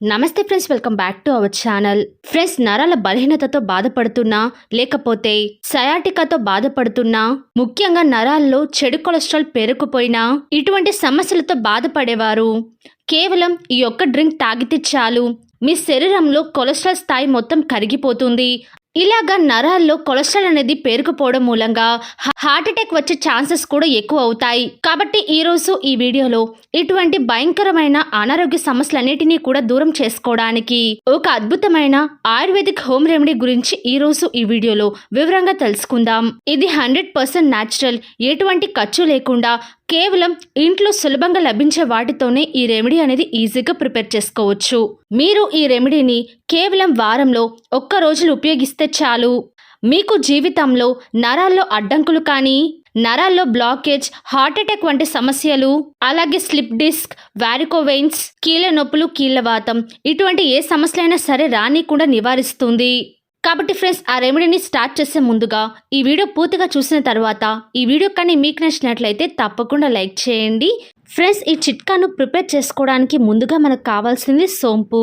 నమస్తే friends welcome back to our channel. Friends నరాల బలహీనతతో బాధపడుతున్నా లేకపోతే సయాటికాతో బాధపడుతున్నా ముఖ్యంగా నరాల్లో చెడు కొలెస్ట్రాల్ పెరుకుపోయినా ఇటువంటి సమస్యలతో బాధపడేవారు. కేవలం ఈ ఒక్క డ్రింక్ తాగితే చాలు. మీ శరీరంలో కొలెస్ట్రాల్ స్థాయి మొత్తం కరిగిపోతుంది. ఇలాగా నరాల్లో కొలెస్ట్రాల్ అనేది పేరుకుపోవడం మూలంగా హ- హార్ట్ అటాక్ వచ్చే ఛాన్సెస్ కూడా ఎక్కువ అవుతాయి. కాబట్టి ఈ రోజు ఈ వీడియోలో ఇటువంటి భయంకరమైన అనారోగ్య సమస్యలన్నిటినీ కూడా దూరం చేసుకోవడానికి ఒక అద్భుతమైన ఆయుర్వేదిక్ హోమ్ రెమెడీ గురించి ఈ రోజు ఈ వీడియోలో వివరంగా తెలుసుకుందాం. ఇది హండ్రెడ్ పర్సెంట్ న్యాచురల్ ఎటువంటి ఖర్చు లేకుండా కేవలం ఇంట్లో సులభంగా లభించే వాటితోనే ఈ రెమెడీ అనేది ఈజీగా ప్రిపేర్ చేసుకోవచ్చు. మీరు ఈ రెమెడీని కేవలం వారంలో ఒక్క రోజులు ఉపయోగిస్తే చాలు. మీకు జీవితంలో నరాల్లో అడ్డంకులు కానీ నరాల్లో బ్లాకేజ్ హార్ట్ అటాక్ వంటి సమస్యలు అలాగే స్లిప్ డిస్క్ వారికోవెయిన్స్ కీళ్ళ నొప్పులు కీళ్ళవాతం ఇటువంటి ఏ సమస్యలైనా సరే రానికుండా నివారిస్తుంది. కాబట్టి ఫ్రెండ్స్ ఆ రెమెడీని స్టార్ట్ చేసే ముందుగా ఈ వీడియో పూర్తిగా చూసిన తర్వాత ఈ వీడియో కానీ మీకు నచ్చినట్లయితే తప్పకుండా లైక్ చేయండి. ఫ్రెండ్స్ ఈ చిట్కాను ప్రిపేర్ చేసుకోవడానికి ముందుగా మనకు కావాల్సింది సోంపు.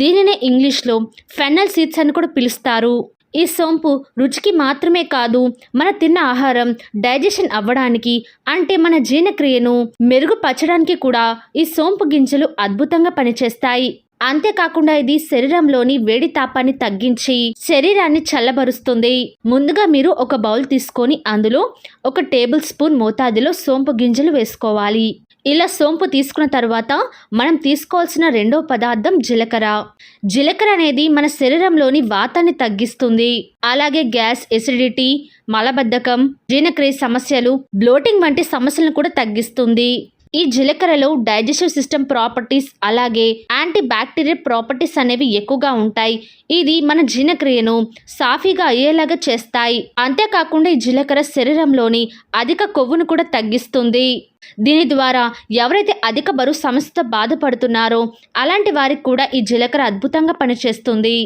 దీనినే ఇంగ్లీష్లో ఫెన్నల్ సీడ్స్ అని కూడా పిలుస్తారు. ఈ సోంపు రుచికి మాత్రమే కాదు మన తిన్న ఆహారం డైజెషన్ అవ్వడానికి అంటే మన జీర్ణక్రియను మెరుగుపరచడానికి కూడా ఈ సోంపు గింజలు అద్భుతంగా పనిచేస్తాయి. అంతేకాకుండా ఇది శరీరంలోని వేడి తాపాన్ని తగ్గించి శరీరాన్ని చల్లబరుస్తుంది. ముందుగా మీరు ఒక బౌల్ తీసుకొని అందులో ఒక టేబుల్ స్పూన్ మోతాదులో సోంపు గింజలు వేసుకోవాలి. ఇలా సోంపు తీసుకున్న తర్వాత మనం తీసుకోవాల్సిన రెండో పదార్థం జీలకర్ర. జీలకర్ర అనేది మన శరీరంలోని వాతాన్ని తగ్గిస్తుంది. అలాగే గ్యాస్ ఎసిడిటీ మలబద్ధకం జీర్ణక్రియ సమస్యలు బ్లోటింగ్ వంటి సమస్యలను కూడా తగ్గిస్తుంది. ఈ జీలకర్రలో డైజెస్టివ్ సిస్టమ్ ప్రాపర్టీస్ అలాగే యాంటీ బ్యాక్టీరియల్ ప్రాపర్టీస్ అనేవి ఎక్కువగా ఉంటాయి. ఇది మన జీర్ణక్రియను సాఫీగా అయ్యేలాగా చేస్తాయి. అంతేకాకుండా ఈ జీలకర్ర శరీరంలోని అధిక కొవ్వును కూడా తగ్గిస్తుంది. దీని ద్వారా ఎవరైతే అధిక బరువు సమస్యతో బాధపడుతున్నారో అలాంటి వారికి కూడా ఈ జీలకర్ర అద్భుతంగా పనిచేస్తుంది.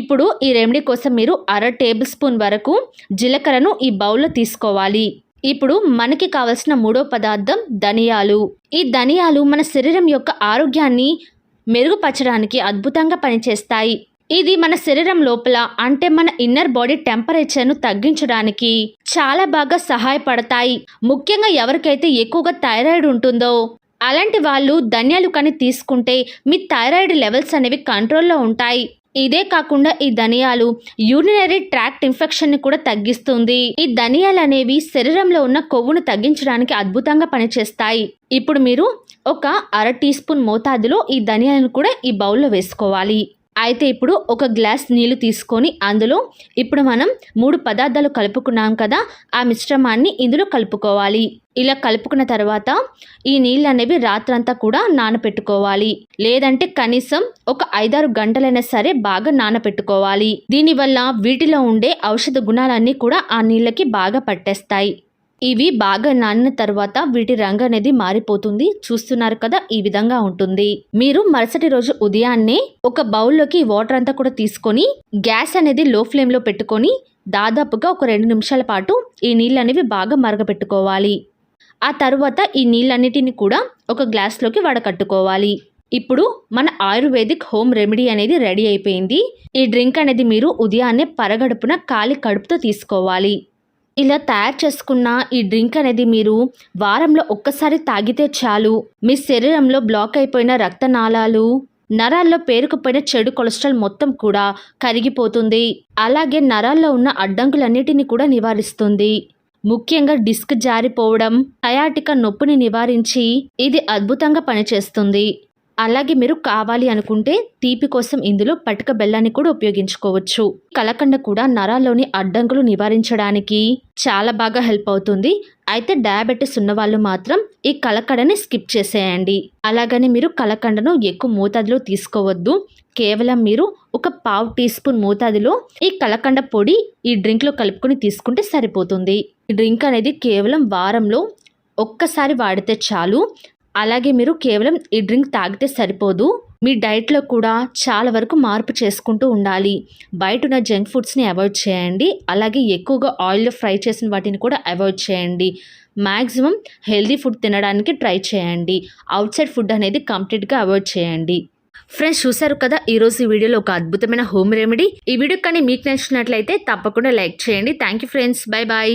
ఇప్పుడు ఈ రెమెడీ కోసం మీరు అర టేబుల్ స్పూన్ వరకు జీలకర్రను ఈ బౌల్లో తీసుకోవాలి. ఇప్పుడు మనకి కావలసిన మూడో పదార్థం ధనియాలు. ఈ ధనియాలు మన శరీరం యొక్క ఆరోగ్యాన్ని మెరుగుపరచడానికి అద్భుతంగా పనిచేస్తాయి. ఇది మన శరీరం లోపల అంటే మన ఇన్నర్ బాడీ టెంపరేచర్ను తగ్గించడానికి చాలా బాగా సహాయపడతాయి. ముఖ్యంగా ఎవరికైతే ఎక్కువగా థైరాయిడ్ ఉంటుందో అలాంటి వాళ్ళు ధనియాలు కానీ తీసుకుంటే మీ థైరాయిడ్ లెవెల్స్ అనేవి కంట్రోల్లో ఉంటాయి. ఇదే కాకుండా ఈ ధనియాలు యూరినరీ ట్రాక్ట్ ఇన్ఫెక్షన్ని కూడా తగ్గిస్తుంది. ఈ ధనియాలు అనేవి శరీరంలో ఉన్న కొవ్వును తగ్గించడానికి అద్భుతంగా పనిచేస్తాయి. ఇప్పుడు మీరు ఒక అర టీ స్పూన్ మోతాదులో ఈ ధనియాలను కూడా ఈ బౌల్లో వేసుకోవాలి. అయితే ఇప్పుడు ఒక గ్లాస్ నీళ్ళు తీసుకొని అందులో ఇప్పుడు మనం మూడు పదార్థాలు కలుపుకున్నాం కదా ఆ మిశ్రమాన్ని ఇందులో కలుపుకోవాలి. ఇలా కలుపుకున్న తర్వాత ఈ నీళ్ళు అనేవి రాత్రంతా కూడా నానపెట్టుకోవాలి. లేదంటే కనీసం ఒక ఐదారు గంటలైనా సరే బాగా నానపెట్టుకోవాలి. దీనివల్ల వీటిలో ఉండే ఔషధ గుణాలన్నీ కూడా ఆ నీళ్ళకి బాగా పట్టేస్తాయి. ఇవి బాగా నానిన తర్వాత వీటి రంగు అనేది మారిపోతుంది. చూస్తున్నారు కదా ఈ విధంగా ఉంటుంది. మీరు మరుసటి రోజు ఉదయాన్నే ఒక బౌల్లోకి వాటర్ అంతా కూడా తీసుకొని గ్యాస్ అనేది లో ఫ్లేమ్లో పెట్టుకొని దాదాపుగా ఒక రెండు నిమిషాల పాటు ఈ నీళ్ళు అనేవి బాగా మరగపెట్టుకోవాలి. ఆ తర్వాత ఈ నీళ్ళన్నిటిని కూడా ఒక గ్లాస్లోకి వడకట్టుకోవాలి. ఇప్పుడు మన ఆయుర్వేదిక్ హోమ్ రెమెడీ అనేది రెడీ అయిపోయింది. ఈ డ్రింక్ అనేది మీరు ఉదయాన్నే పరగడుపున ఖాళీ కడుపుతో తీసుకోవాలి. ఇలా తయారు చేసుకున్న ఈ డ్రింక్ అనేది మీరు వారంలో ఒక్కసారి తాగితే చాలు. మీ శరీరంలో బ్లాక్ అయిపోయిన రక్తనాళాలు నరాల్లో పేరుకుపోయిన చెడు కొలెస్ట్రాల్ మొత్తం కూడా కరిగిపోతుంది. అలాగే నరాల్లో ఉన్న అడ్డంకులన్నిటిని కూడా నివారిస్తుంది. ముఖ్యంగా డిస్క్ జారిపోవడం టయాటిక నొప్పిని నివారించి ఇది అద్భుతంగా పనిచేస్తుంది. అలాగే మీరు కావాలి అనుకుంటే తీపి కోసం ఇందులో పటిక బెల్లాన్ని కూడా ఉపయోగించుకోవచ్చు. కలకండ కూడా నరాల్లోని అడ్డంకులు నివారించడానికి చాలా బాగా హెల్ప్ అవుతుంది. అయితే డయాబెటీస్ ఉన్న వాళ్ళు మాత్రం ఈ కలకండని స్కిప్ చేసేయండి. అలాగని మీరు కలకండను ఎక్కువ మోతాదులో తీసుకోవద్దు. కేవలం మీరు ఒక పావు టీ స్పూన్ మోతాదులో ఈ కలకండ పొడి ఈ డ్రింక్లో కలుపుకొని తీసుకుంటే సరిపోతుంది. ఈ డ్రింక్ అనేది కేవలం వారంలో ఒక్కసారి వాడితే చాలు. అలాగే మీరు కేవలం ఈ డ్రింక్ తాగితే సరిపోదు. మీ డైట్లో కూడా చాలా వరకు మార్పు చేసుకుంటూ ఉండాలి. బయట ఉన్న జంక్ ఫుడ్స్ని అవాయిడ్ చేయండి. అలాగే ఎక్కువగా ఆయిల్లో ఫ్రై చేసిన వాటిని కూడా అవాయిడ్ చేయండి. మ్యాక్సిమం హెల్దీ ఫుడ్ తినడానికి ట్రై చేయండి. అవుట్ సైడ్ ఫుడ్ అనేది కంప్లీట్గా అవాయిడ్ చేయండి. ఫ్రెండ్స్ చూసారు కదా? ఈరోజు ఈ వీడియోలో ఒక అద్భుతమైన హోమ్ రెమెడీ. ఈ వీడియో కానీ మీకు నచ్చినట్లయితే తప్పకుండా లైక్ చేయండి. Thank you friends. Bye bye